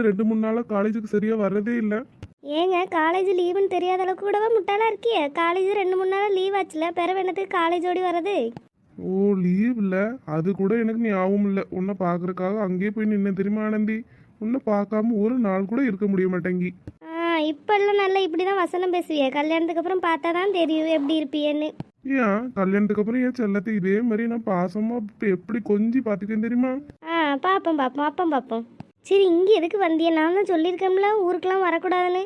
திடீர்னு ரெண்டு மூணு நாளாக காலேஜுக்கு சரியா வர்றதே இல்லை. ஏங்க காலேஜ் லீவுன்னு தெரியாத அளவுக்கு கூடவா முட்டாளா இருக்கியே? காலேஜ் ரெண்டு மூணு நாள் லீவ் ஆச்சுல பிறகு என்னத்துக்கு காலேஜ் ஓடி வர்றது? ஓ லீவ் இல்லை. அது கூட எனக்கு ஞாபகம் இல்லை. உன்னை பார்க்கறக்காக அங்கேயே போய் நின்று தெரியுமா ஆனந்தி? உன்னை பார்க்காம ஒரு நாள் கூட இருக்க முடிய மாட்டேங்கி. ஆ இப்பெல்லாம் நல்லா இப்படி தான் வசனம் பேசுவிய. கல்யாணத்துக்கு அப்புறம் பார்த்தா தான் தெரியும் எப்படி இருப்பியன்னு. ஏன்? கல்யாணத்துக்கு அப்புறம் ஏன் செல்லத்தை இதே மாதிரி நான் பாசமா இப்ப எப்படி கொஞ்சி பார்த்துக்கேன் தெரியுமா? ஆ பார்ப்போம் பார்ப்போம். அப்பம் பார்ப்போம். சரி இங்கே எதுக்கு வந்திய? நான் தான் சொல்லியிருக்கேன்ல ஊருக்கெல்லாம் வரக்கூடாதுன்னு.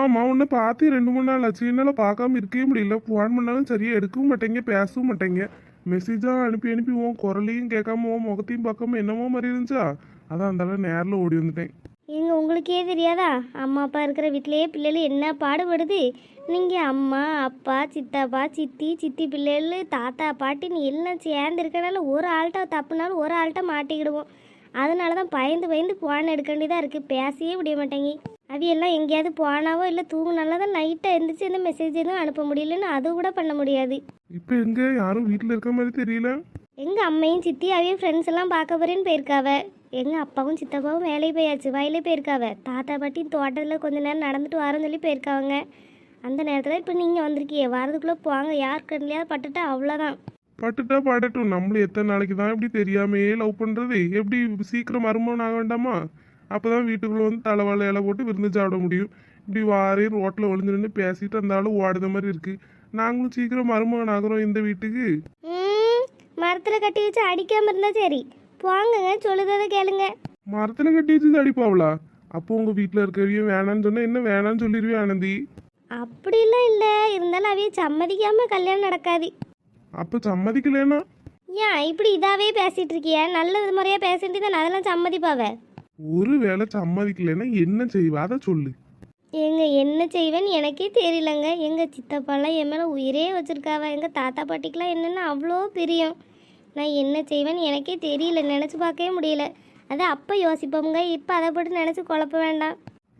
ஆமா உன்னை பார்த்து ரெண்டு மூணு நாள் ஆச்சு. என்னால் பார்க்காம இருக்கவே முடியல. ஃபோன் பண்ணாலும் சரியா எடுக்கவும் மாட்டேங்க பேசவும் மாட்டேங்க. மெசேஜாக அனுப்பி அனுப்பி உன் குரலையும் கேட்காம உன் முகத்தையும் பார்க்காம என்னமோ மாதிரி இருந்துச்சா? அதான் அந்த நேரில் ஓடி வந்துட்டேன். எங்க உங்களுக்கே தெரியாதா? அம்மா அப்பா இருக்கிற வீட்டிலேயே பிள்ளைகள் என்ன பாடுபடுது? நீங்கள் அம்மா அப்பா சித்தப்பா சித்தி சித்தி பிள்ளைகள் தாத்தா பாட்டின்னு எல்லாம் சேர்ந்து இருக்கனால ஒரு ஆள்கிட்ட தப்புனாலும் ஒரு ஆள்கிட்ட மாட்டிக்கிடுவோம். அதனால தான் பயந்து பயந்து போன் எடுக்க வேண்டியதாக இருக்குது பேசவே முடிய மாட்டேங்கி. அவையெல்லாம் எங்கேயாவது போனாவோ இல்லை தூங்குனால தான் நைட்டாக எழுந்திரிச்சு எந்த மெசேஜ் எதுவும் அனுப்ப முடியலன்னு அது கூட பண்ண முடியாது. இப்போ எங்க? யாரும் வீட்டில் இருக்க மாதிரி தெரியல. எங்கள் அம்மையும் சித்தி அவையும் ஃப்ரெண்ட்ஸ் எல்லாம் பார்க்க போறேன்னு போயிருக்காவ. எங்கள் அப்பாவும் சித்தப்பாவும் வேலைக்கு போயாச்சு. வயலே போயிருக்காவ. தாத்தா பாட்டி தோட்டத்தில் கொஞ்ச நேரம் நடந்துட்டு வரேன்னு சொல்லி போயிருக்காங்க அந்த நேரத்தில் இப்போ நீங்கள் வந்திருக்கீங்க. வரதுக்குள்ளே போவாங்க யார் கண்ணிலையாவது பட்டுட்டா அவ்வளோதான் பட்டுட்டா பாடட்டும். நம்மளும் எத்தனை நாளைக்கு தான் இப்படி தெரியாமையே லவ் பண்ணுறது எப்படி சீக்கிரம் மருமகன் ஆக வேண்டாமா? அப்போ தான் வீட்டுக்குள்ளே வந்து தலைவாழை இலை போட்டு விருந்து சாப்பிட முடியும். இப்படி வாரே ரோட்டில் ஒளிஞ்சு நின்று பேசிட்டு இருந்தாலும் ஓடுத மாதிரி இருக்குது நாங்களும் சீக்கிரம் மருமகன் ஆகுறோம் இந்த வீட்டுக்கு. மரத்தில் கட்டி வச்சு அடிக்காமல் இருந்தால் சரி. போங்கங்க சொல்லுறதை கேளுங்க. மரத்தில் கட்டி வச்சு அடிப்பாவளா? அப்போ உங்கள் வீட்டில் இருக்கவியும் வேணான்னு சொன்னால் என்ன வேணான்னு சொல்லிடுவே ஆனந்தி. அப்படிலாம் இல்லை. இருந்தாலும் அவைய சம்மதிக்காமல் கல்யாணம் நடக்காது. அப்போ சம்மதிக்கலைன்னா? ஏன் இப்படி இதாவே பேசிட்டு இருக்கிய நல்ல முறையாக பேசிட்டு தான் அதெல்லாம் சம்மதிப்பாவ? ஒரு வேளை சம்மதிக்கலைன்னா என்ன செய்வா? அதை சொல்லு. எங்க என்ன செய்வேன்னு எனக்கே தெரியலங்க. எங்க சித்தப்பாலாம் என் மேலே உயிரே வச்சிருக்காவ. எங்க தாத்தா பாட்டிக்கெலாம் என்னென்னு அவ்வளோ பிரியம். நான் என்ன செய்வேன்னு எனக்கே தெரியல. நினச்சி பார்க்கவே முடியல. அது அப்போ யோசிப்போங்க இப்போ அதை போட்டு நினச்சி குழப்ப வேண்டாம்.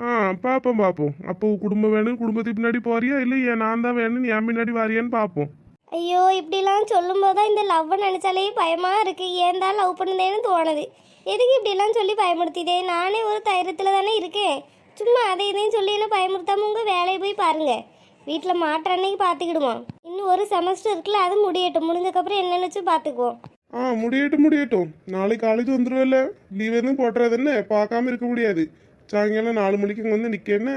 ஆ பார்ப்போம் பார்ப்போம். அப்போ குடும்பம் வேணும் குடும்பத்துக்கு பின்னாடி போறியா? இல்லை ஏன் நான் தான் வேணும்னு என் பின்னாடி வாரியான்னு பார்ப்போம். ஐயோ இப்படிலாம் சொல்லும்போது தான் இந்த லவ்வை நினச்சாலே பயமாக இருக்குது ஏன் தான் லவ் பண்ணுதேன்னு தோணுது. எதுக்கு இப்படிலாம் சொல்லி பயமுறுத்திதே? நானே ஒரு தைரியத்தில் தானே இருக்கேன். சும்மா அதை இதையும் சொல்லி என்ன பயமுறுத்தாமல் உங்கள் வேலையை போய் பாருங்கள் வீட்டில் மாற்ற அன்னைக்கு பார்த்துக்கிடுவோம் இன்னும் ஒரு செமஸ்டர் இருக்குல்ல அது முடியட்டும். முடிஞ்சக்கப்புறம் என்ன நினச்சி பார்த்துக்குவோம் ஆ முடியட்டும் முடியட்டும். நாளைக்கு காலேஜ் வந்துருவல்ல. லீவ் எதுவும் போட்டுறதுன்னு பார்க்காம இருக்க முடியாது. சாயங்காலம் நாலு மணிக்கு இங்கே வந்து நிற்கேன்னு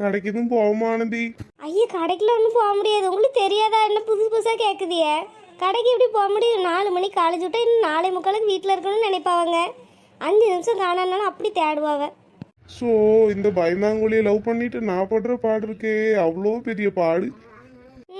கடைக்கு எதுவும் போவோமா ஆனந்தி ஐயா கடைக்குள்ள ஒன்றும் போக முடியாது. உங்களுக்கு தெரியாதா? என்ன புதுசு புதுசாக கேட்குதியே கடைக்கு எப்படி போக முடியும்? நாலு மணிக்கு காலேஜ் விட்டா இன்னும் நாளை முக்காலுக்கு வீட்டில் இருக்கணும்னு நினைப்பாங்க அஞ்சு நிமிஷம் காணானாலும் அப்படி தேடுவாங்க ஸோ இந்த பயந்தாங்குழியை லவ் பண்ணிட்டு நான் படுற பாடு இருக்கே. அவ்வளோ பெரிய பாடு.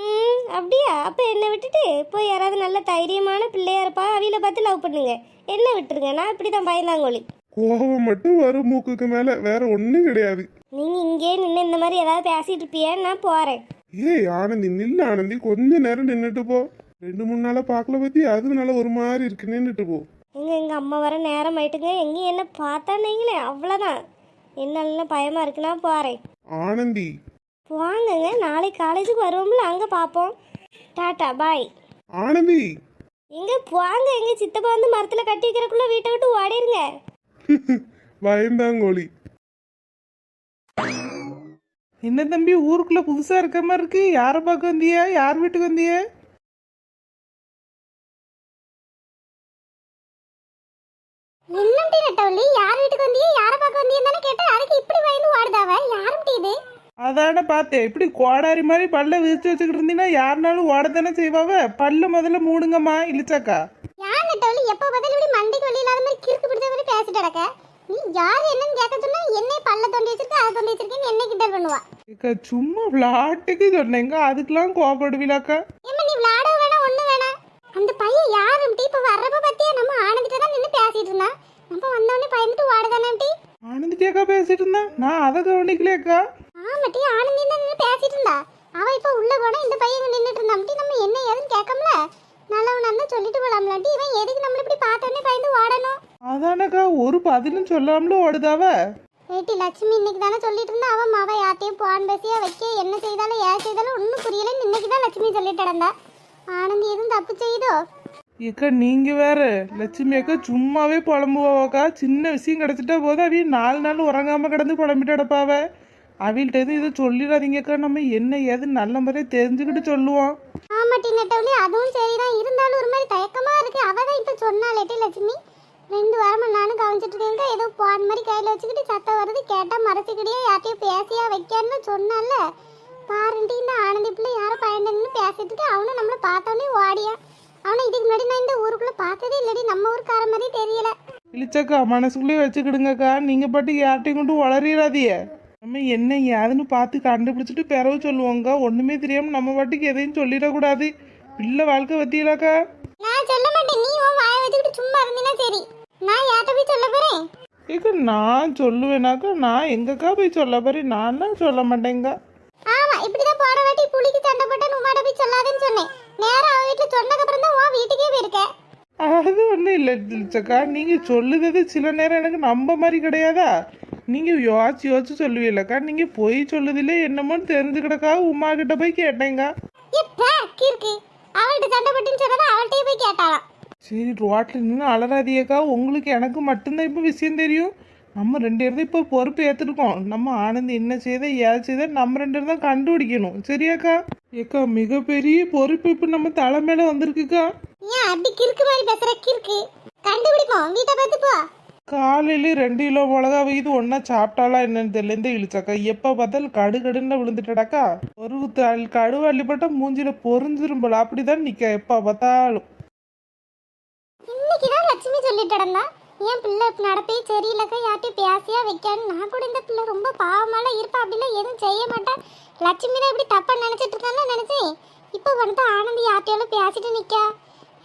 ம் அப்படியா? அப்போ என்னை விட்டுட்டு போய் யாராவது நல்ல தைரியமான பிள்ளையா இருப்பா அவியில பார்த்து லவ் பண்ணுங்க. என்ன விட்டுருங்க. நான் இப்படி தான் பயந்தாங்கோழி. கோபம் மட்டும் வரும் மூக்குக்கு மேலே. வேற ஒன்றும் கிடையாது. நீங்கள் இங்கே நின்று இந்த மாதிரி ஏதாவது பேசிட்டு இருப்பியா நான் போகிறேன் ஏய் ஆனந்தி நில்லு ஆனந்தி. கொஞ்ச நேரம் நின்றுட்டு போ. ரெண்டு மூணு நாளாக பார்க்கல பற்றி அதனால ஒரு மாதிரி இருக்கு. நின்றுட்டு போ. எங்க எங்கள் அம்மா வர நேரம் ஆயிட்டுங்க. எங்கேயும் என்ன பார்த்தானீங்களே அவ்வளோதான் என்ன பயமாக இருக்கு. நான் போகிறேன் ஆனந்தி. வாங்கங்க நாளைக்கு காலேஜுக்கு வருவோம்ல. அங்கே பார்ப்போம் டாட்டா பாய். ஆனந்தி. எங்க போங்க. எங்க சித்தப்பா வந்து மரத்தில் கட்டி வைக்கிறக்குள்ள வீட்டை விட்டு ஓடிருங்க. பயந்தாங்கோழி. என்ன தம்பி ஊருக்குள்ள புதுசா இருக்க மாதிரி இருக்கு. யாரை பார்க்க வந்தியா? யார் வீட்டுக்கு வந்திய? என்னடி நட்டவள்ளி. யார் வீட்டுக்கு வந்தியே? யாரை பார்க்க வந்தியே தானே கேட்டேன். அதுக்கு இப்படி பயந்து ஓடுதாவ? யாரும் இது? அதான பார்த்தேன். இப்படி கோடாரி மாதிரி பல்ல விரிச்சு வச்சுக்கிட்டு இருந்தீங்கன்னா யாருனாலும் ஓடத்தானே செய்வாவ? பல்ல முதல்ல மூடுங்கம்மா இழிச்சாக்கா. யார் நட்டவள்ளி? எப்போ பதில் இப்படி மண்டைக்கு வழி இல்லாத மாதிரி கிறுக்கு பிடிச்ச மாதிரி பேசிட்டு கிடக்க? நீ யார் என்னன்னு கேட்க சொன்னா என்னை பல்ல தோண்டி வச்சிருக்க அதை தோண்டி வச்சிருக்கேன்னு என்ன கிண்டல் பண்ணுவா. ஏக்கா சும்மா விளாட்டுக்கு சொன்னேங்க அதுக்கெல்லாம் கோபப்படுவீலாக்கா ஏம்மா நீ விளையாட வேணாம் ஒண்ணு வேணாம். அந்த பையன் யாரும்டி இப்ப வர்றப்ப பத்தியா நம்ம ஆனந்திட்ட தான் நின்று பேசிட்டு இருந்தா நம்ம வந்தவொடனே பயந்துட்டு ஓடுதானே ஆனந்திட்டியாக்கா பேசிட்டு இருந்தேன் நான் அதை கவனிக்கலையாக்கா. ஆமாட்டி ஆனந்தி தான் நின்று பேசிட்டு இருந்தா. அவ இப்ப உள்ள போனா இந்த பையன் நின்றுட்டு இருந்தாம்ட்டி நம்ம என்ன ஏதுன்னு கேட்கல நல்லவனா இருந்தா சொல்லிட்டு போலாம்லாட்டி இவன் எதுக்கு நம்மள இப்படி பார்த்தோன்னே பயந்து ஓடணும்? அதானக்கா ஒரு பதிலும் சொல்லாமல ஓடுதாவ? ஏட்டி லட்சுமி இன்னைக்கு தானே சொல்லிட்டு இருந்தா அவன் மாவ யார்ட்டையும் போன் பேசியா வைக்க என்ன செய்தாலும் ஏன் செய்தாலும் ஒன்றும் புரியல இன்னைக்கு தான் லட்சுமி சொல்லிட்டு கிடந்தா ஆனந்தி எதுவும் தப்பு செய்தோ ஏக்கா நீங்க வேற. லட்சுமி அக்கா சும்மாவே புலம்புவாக்கா சின்ன விஷயம் கிடைச்சிட்டா போதும் அவிய நாலு நாள் உறங்காம கிடந்து புலம்பிட்டு கிடப்பாவ. அவில்கிட்ட எதுவும் இதை சொல்லிடாதீங்கக்கா நம்ம என்ன ஏது நல்ல முறையாக தெரிஞ்சுக்கிட்டு சொல்லுவோம். ஆமாட்டி நெட்டவழி அதுவும் சரிதான். இருந்தாலும் ஒரு மாதிரி தயக்கமா இருக்கு. அவ தான் இப்ப சொன்னாலேட்டி லட்சுமி. ரெண்டு வாரமா நானும் கவனிச்சிட்டு இருக்கேங்க ஏதோ பான் மாதிரி கையில வச்சுக்கிட்டு சத்தம் வருது. கேட்டா மறைச்சிக்கிட்டே யார்ட்டையும் பேசியா வைக்கான்னு சொன்னால பாருண்டி இந்த ஆனந்தி பிள்ளை யாரோ பயந்துன்னு பேசிட்டு இருக்கு. அவனும் நம்மள பார்த்தோன்னே ஓடியா. அவனை இதுக்கு முன்னாடி நான் இந்த ஊருக்குள்ள பார்த்ததே இல்லடி. நம்ம ஊருக்கார மாதிரி தெரியல. இழிச்சக்கா மனசுக்குள்ளேயே வச்சுக்கிடுங்கக்கா. நீங்க பாட்டு யார்ட்டையும் கொண்டு வளரிடாதீய நம்ம என்ன ஏதுன்னு பார்த்து கண்டுபிடிச்சிட்டு பிறவு சொல்லுவோங்க ஒண்ணுமே தெரியாம நம்ம பாட்டுக்கு எதையும் சொல்லிடக்கூடாது. பிள்ளை வாழ்க்கை பத்தியலாக்கா. நான் சொல்ல மாட்டேன். நீ உன் வாயை வச்சுக்கிட்டு சும்மா இருந்தீனா சரி. நான் யார்கிட்ட போய் சொல்ல போறேன்? ஏக்கா நான் சொல்லுவேனாக்கா நான் எங்கக்கா போய் சொல்ல போறேன்? நான் சொல்ல மாட்டேங்க. ஆமா இப்படிதான் போற வாட்டி புலிக்கு சண்டை போட்டா உமாட போய் சொல்லாதேன்னு சொன்னேன். நேரா அவ வீட்டுல சொன்னதுக்கு அப்புறம் தான் உன் வீட்டுக்கே போயிருக்க அது ஒன்றும் இல்லை இழிச்சக்கா நீங்கள் சொல்லுறது சில நேரம் எனக்கு நம்ப மாதிரி கிடையாதா? நீங்கள் யோசிச்சு யோசிச்சு சொல்லுவீங்களக்கா நீங்கள் பொய் சொல்லுதில்ல என்னமோன்னு தெரிஞ்சுக்கிடக்கா உமா கிட்ட போய் கேட்டேங்க. அவள்கிட்ட சண்டை போட்டுன்னு சொன்னதை அவள்கிட்டயே போய் கேட்டாளாம். சரி ரோட்டில் நின்று அலறாதியக்கா உங்களுக்கு எனக்கு மட்டும்தான் இப்போ விஷயம் தெரியும். நம்ம ரெண்டு பேரும் இப்போ பொறுப்பு ஏற்றுருக்கோம் நம்ம ஆனந்த் என்ன செய்த ஏது செய்த நம்ம ரெண்டு பேரும் தான் கண்டுபிடிக்கணும். சரியாக்கா? ஏக்கா மிகப்பெரிய பொறுப்பு இப்போ நம்ம தலை மேலே வந்திருக்குக்கா. ஏன் அப்படி கிறுக்கு மாதிரி பேசுற? கிறுக்கு. கண்டுபிடிப்போம். வீட்டை பார்த்து போ. காலையில ரெண்டு கிலோ மிளகா வைத்து ஒன்றா சாப்பிட்டாலா என்னன்னு தெரியல. இந்த இழிச்சக்கா எப்போ பார்த்தாலும் கடு கடுன்னு விழுந்துட்டடாக்கா ஒரு தாள் கடுவு அள்ளிப்பட்டா மூஞ்சில பொறிஞ்சிரும் போல. அப்படிதான் நிக்க எப்போ பார்த்தாலும். சொல்லிட்டு இருந்தா என் பிள்ளை இப்ப நடப்பே சரியில்லக்கா யார்ட்டையும் பேசியா வைக்கான்னு? நான் கூட இந்த பிள்ளை ரொம்ப பாவமால இருப்பா. அப்படிலாம் எதுவும் செய்ய மாட்டேன் லட்சுமி தான் இப்படி தப்பா நினைச்சிட்டு இருக்கான்னு நினைச்சேன். இப்போ வந்து ஆனந்தி யார்ட்டையோட பேசிட்டு நிக்கா?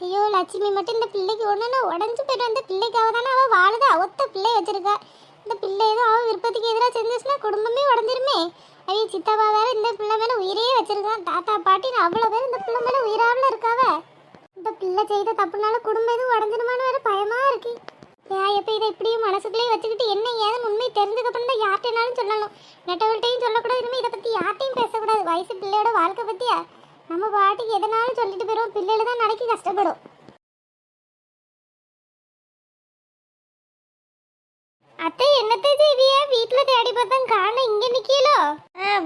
ஐயோ லட்சுமி மட்டும் இந்த பிள்ளைக்கு ஒன்றுனா உடஞ்சு போயிட்டு அந்த பிள்ளைக்காக தானே அவள் வாழுதா. ஒத்த பிள்ளை வச்சிருக்கா. இந்த பிள்ளை ஏதோ அவள் விருப்பத்துக்கு எதிராக செஞ்சிச்சுன்னா குடும்பமே உடஞ்சிருமே. ஐயோ சித்தப்பா வேற இந்த பிள்ளை மேலே உயிரே வச்சிருக்கான். தாத்தா பாட்டின்னு அவ்வளோ பேர் இந்த பிள்ளை மேலே உயிராவில் இருக்காவ. இந்த பிள்ளை செய்த தப்புனால குடும்பம் எதுவும் உடஞ்சிடுமான்னு வேற பயமா இருக்கு. இப்ப இதை இப்படியும் மனசுக்குள்ளேயே வச்சுக்கிட்டு என்ன ஏதுன்னு உண்மை தெரிஞ்சதுக்கப்புறம் தான் யார்கிட்டனாலும் சொல்லணும். நெட்டவர்கிட்டையும் சொல்லக்கூடாது இனிமே இதை பத்தி யார்ட்டையும் பேசக்கூடாது. வயசு பிள்ளையோட வாழ்க்கை பத்தியா? நம்ம பாட்டுக்கு எதனாலும் சொல்லிட்டு போயிடும் பிள்ளைகள் தான் நடக்கி கஷ்டப்படும். அத்தை என்னத்தை செய்விய? வீட்ல தேடி பார்த்தா காண இங்க நிக்கலோ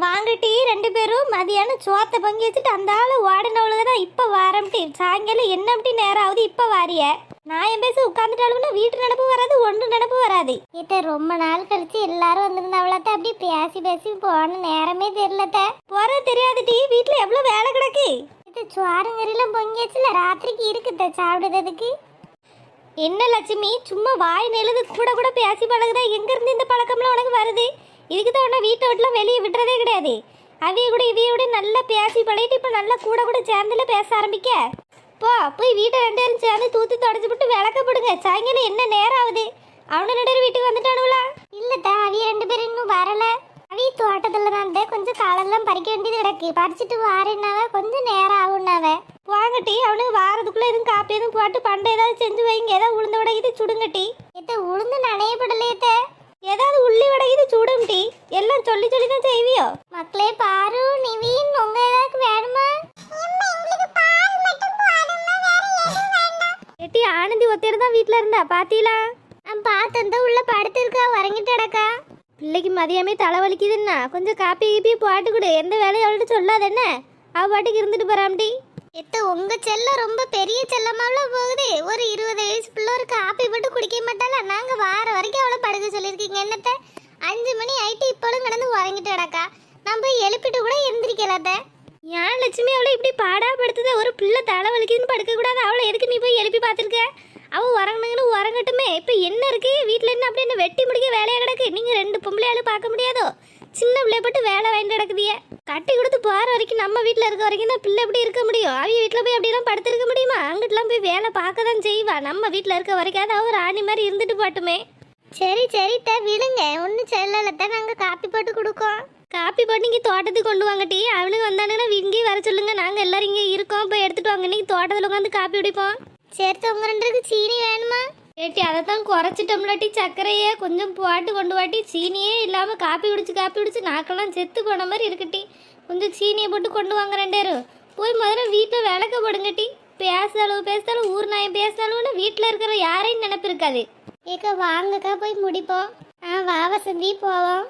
வாங்கட்டி ரெண்டு பேரும் மதியானம் சோத்தை பங்கி வச்சுட்டு அந்த ஆள் ஓடினவளுக தான் இப்போ வாரம்ட்டி. சாயங்காலம் என்ன அப்படி நேரம் ஆகுது இப்போ வாரிய? நான் என் பேச உட்காந்துட்டாளுன்னா வீட்டு நடப்பு வராது ஒன்று நடப்பு வராது. இத்த ரொம்ப நாள் கழிச்சு எல்லாரும் வந்திருந்தவளத்த அப்படி பேசி பேசி போன நேரமே தெரியலத்த. போற தெரியாது டி வீட்டில் எவ்வளோ வேலை கிடக்கு? இது சுவாருங்கறிலாம் பொங்கியாச்சுல ராத்திரிக்கு இருக்குத்த சாப்பிடுறதுக்கு? என்ன லட்சுமி சும்மா வாய் நெழுது கூட கூட பேசி பழகுதா? எங்க இருந்து இந்த பழக்கம்லாம் உனக்கு வருது? இதுக்கு தான் உன்னை வீட்டை விட்டுலாம் வெளியே விடுறதே கிடையாது. அவிய கூட இவிய கூட நல்லா பேசி பழகிட்டு இப்போ நல்லா கூட கூட சேர்ந்துல பேச ஆரம்பிக்க. போ போய் வீட்டை ரெண்டு பேரும் சேர்ந்து தூத்து தொடச்சு விட்டு விளக்கப்படுங்க சாயங்காலம் என்ன நேரம் ஆகுது? அவனு பேரும் வீட்டுக்கு வந்துட்டானுங்களா? இல்லத்தா அவிய ரெண்டு பேரும் இன்னும் வரல. அவிய தோட்டத்துல தான் கொஞ்சம் காலெல்லாம் பறிக்க வேண்டியது கிடக்கு. பறிச்சுட்டு வாரேன்னாவ கொஞ்சம் நேரம் ஆகும்னாவ வாங்கட்டி அவனுக்கு வாரத்துக்குள்ள எதுவும் காப்பி எதுவும் போட்டு பண்டை ஏதாவது செஞ்சு வைங்க. ஏதாவது உளுந்த இது சுடுங்கட்டி எத்த உளுந்து நனையப்படலையத்த. ஏதாவது உள்ளி வடை இது சுடும் டீ எல்லாம் சொல்லி சொல்லி தான் செய்வியோ? மக்களே பாரு நிவீன் உங்க ஏதாவது வேணுமா? எட்டி ஆனந்தி ஒத்தையர் தான் வீட்ல இருந்தா? பாத்தீங்களா? நான் பார்த்தேன் தான் உள்ள படுத்திருக்கா உறங்கிட்டடக்கா பிள்ளைக்கு மதியமே தலைவலிக்குதுன்னா கொஞ்சம் காப்பி கீப்பி போட்டு கொடு. எந்த வேலையும் அவள்கிட்ட சொல்லாத என்ன அவ பாட்டுக்கு இருந்துட்டு போறாம்டி எத்த உங்க செல்லம் ரொம்ப பெரிய செல்லமாவில போகுது. ஒரு இருபது வயசு பிள்ளை ஒரு காப்பி போட்டு குடிக்க மாட்டாளா? நாங்க வார வரைக்கும் அவளை படுக்க சொல்லியிருக்கீங்க என்னத்த? அஞ்சு மணி ஆயிட்டு இப்போலும் கிடந்து உறங்கிட்டு கிடக்கா நான் போய் எழுப்பிட்டு கூட எந்திரிக்கலாத்த ஏன் லட்சுமி அவளை இப்படி பாடா படுத்துத? ஒரு பிள்ளை தலை வலிக்குதுன்னு படுக்க கூடாது அவளை எதுக்கு நீ போய் எழுப்பி பார்த்துருக்க? அவள் உறங்கினுங்கன்னு உறங்கட்டுமே. இப்போ என்ன இருக்கு? வீட்டில் என்ன அப்படி என்ன வெட்டி முடிக்க வேலையாக கிடக்கு? நீங்க ரெண்டு பொம்பளையாலும் பார்க்க முடியாதோ? சின்ன பிள்ளைய போட்டு வேலை வாங்கிட்டு கிடக்குதிய. கட்டி கொடுத்து போகிற வரைக்கும் நம்ம வீட்டில் இருக்க வரைக்கும் தான் பிள்ளை எப்படி இருக்க முடியும்? அவங்க வீட்டில் போய் அப்படிலாம் படுத்திருக்க முடியுமா? அங்கிட்டலாம் போய் வேலை பார்க்க தான் செய்வா. நம்ம வீட்டில் இருக்க வரைக்கும் அவ ராணி மாதிரி இருந்துட்டு பாட்டுமே. சரி சரி த விடுங்க. ஒன்றும் செல்லலத்தான் நாங்கள் காப்பி போட்டு கொடுக்கோம். காப்பி போட்டு இங்கே தோட்டத்துக்கு கொண்டு வாங்க டீ. அவனுக்கு வந்தானுங்கன்னா இங்கேயும் வர சொல்லுங்க. நாங்கள் எல்லாரும் இங்கே இருக்கோம். போய் எடுத்துட்டு வாங்க. இன்னைக்கு தோட்டத்தில் உட்காந்து காப்பி குடிப்போம். சரி உங்க ரெண்டுக்கு சீனி வேணுமா? ஏட்டி அதை தான் குறைச்சிட்டோம்லாட்டி சர்க்கரையே கொஞ்சம் போட்டு கொண்டு வாட்டி சீனியே இல்லாமல் காப்பி குடிச்சு காப்பி குடிச்சு நாக்கெல்லாம் செத்து போன மாதிரி இருக்குட்டி கொஞ்சம் சீனியை போட்டு கொண்டு வாங்க ரெண்டு பேரும். போய் முதல்ல வீட்டில் விளக்க போடுங்க டீ. பேசாலும் பேசாலும் ஊர் நாயம் பேசாலும்னு வீட்டில் இருக்கிற யாரையும் நினப்பு இருக்காது. ஏக்கா வாங்கக்கா போய் முடிப்போம். ஆ வா வசந்தி போவோம்.